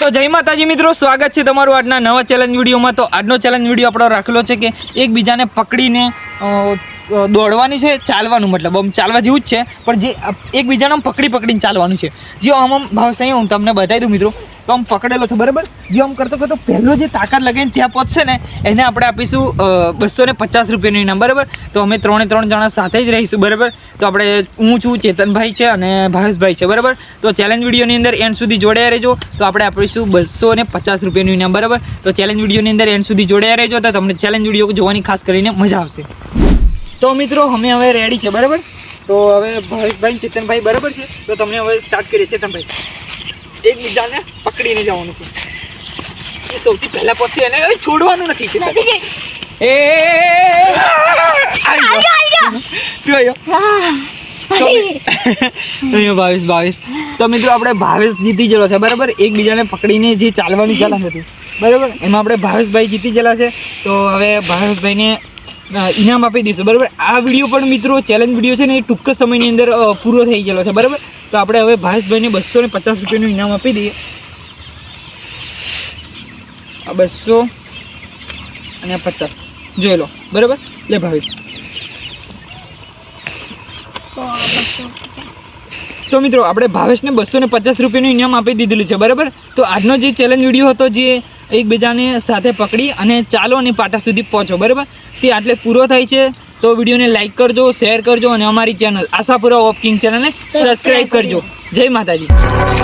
તો જય માતાજી મિત્રો, સ્વાગત છે તમારું આજના નવા ચેલેન્જ વિડીયોમાં. તો આજનો ચેલેન્જ વીડિયો આપણો રાખેલો છે કે એકબીજાને પકડીને દોડવાની છે, ચાલવાનું મતલબ. આમ ચાલવા જેવું જ છે, પણ જે એકબીજાને આમ પકડી પકડીને ચાલવાનું છે. જે આમ આમ ભાવ સહી હું તમને બતાવી દઉં મિત્રો. તો આમ પકડેલો છે, બરાબર? જે આમ કરતો કરતો પહેલો જે તાકાત લગાવીને ત્યાં પહોંચશે ને, એને આપણે આપીશું બસો ને પચાસ રૂપિયાનું ઇનામ, બરાબર? તો અમે ત્રણે ત્રણ જણા સાથે જ રહીશું, બરાબર? તો આપણે, હું છું, ચેતનભાઈ છે અને ભાવેશભાઈ છે, બરાબર? તો ચેલેન્જ વિડીયોની અંદર એન્ડ સુધી જોડાયા રહેજો. તો આપણે આપીશું બસો ને પચાસ રૂપિયાનું ઇનામ, બરાબર? તો ચેલેન્જ વિડીયોની અંદર એન્ડ સુધી જોડાયા રહેજો, તો તમને ચેલેન્જ વીડિયો જોવાની ખાસ કરીને મજા આવશે. તો મિત્રો અમે હવે રેડી છે બરાબર તો હવે ભાવેશભાઈ ચેતનભાઈ બરાબર છે તો તમને હવે સ્ટાર્ટ કરીએ ચેતનભાઈ એકબીજાને પકડીને જવાનું છે એ સૌથી પહેલા પછી એને છોડવાનું નથી ચેતન. એ. તું આવ્યો બાવીસ બાવીસ તો મિત્રો આપણે ભાવેશ જીતી ગયેલો છે બરાબર એકબીજાને પકડીને જે ચાલવાની ચલણ હતી બરાબર એમાં આપણે ભાવેશભાઈ જીતી ગયેલા છે તો હવે ભાવેશભાઈને ઇનામ આપી દઈશું, બરાબર? આ વીડિયો પણ મિત્રો ચેલેન્જ વીડિયો છે ને, એ ટૂંક સમયની અંદર પૂરો થઈ ગયેલો છે, બરાબર? તો આપણે હવે ભાવેશભાઈને બસો ને પચાસ રૂપિયાનું ઇનામ આપી દઈએ. આ બસો અને પચાસ. જોઈ લો, બરાબર? લે ભાવેશ. તો મિત્રો, આપણે ભાવેશને બસો ને પચાસ રૂપિયાનું ઇનામ આપી દીધેલું છે, બરાબર? તો આજનો જે ચેલેન્જ વીડિયો હતો, જે એકબીજાને સાથે પકડી અને ચાલો અને પાટા સુધી પહોંચો બરાબર? તે આટલે પૂરો થાય છે. તો વિડીયોને લાઈક કરજો શેર કરજો અને અમારી ચેનલ આશાપુરા ઓફ કિંગ ચેનલને સબસ્ક્રાઈબ કરજો. જય માતાજી.